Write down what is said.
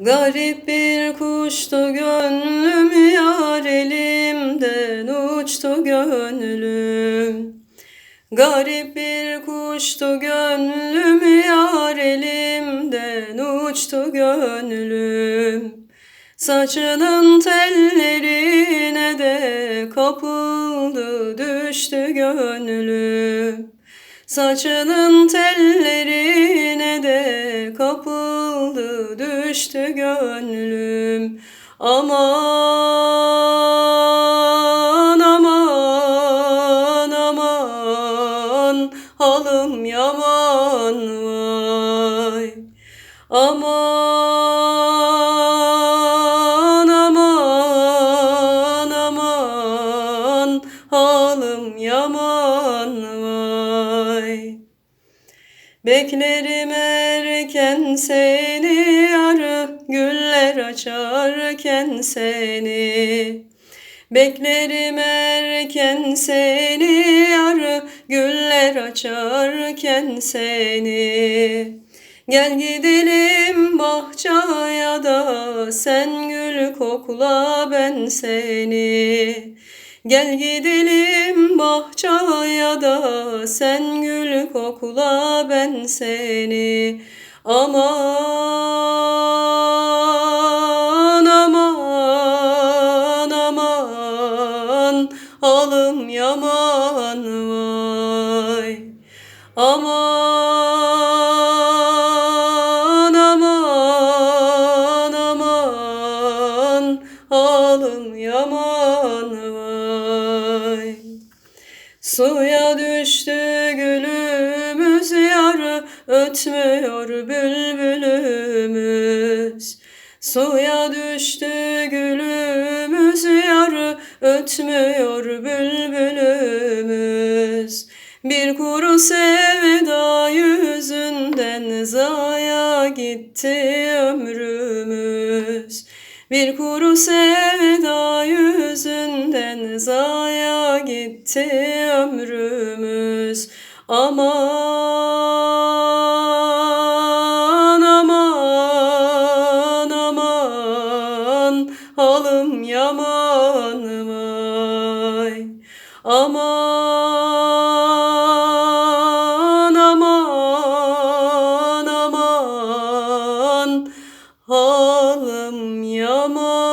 Garip bir kuştu gönlüm yar elimden uçtu gönlüm. Garip bir kuştu gönlüm yar elimden uçtu gönlüm. Saçının tellerine de kapıldı düştü gönlüm Saçının tellerine de kapıldı düştü gönlüm. Aman aman aman halım yaman vay. Aman aman aman halım yaman vay Beklerim erken seni arı güller açarken seni. Beklerim erken seni arı güller açarken seni. Gel gidelim bahçaya da sen gül kokla ben seni Gel gidelim bahçaya da sen gül kokla ben seni. Aman aman aman halım yaman vay. Aman aman aman halım yaman vay Suya düştü gülümüz yarı ötmüyor bülbülümüz. Suya düştü gülümüz yarı ötmüyor bülbülümüz. Bir kuru sevda yüzünden zaya gitti ömrümüz bir kuru sevda yüzünden zaya gitti ömrümüz. Aman aman aman halım yaman vay. Aman aman aman halım como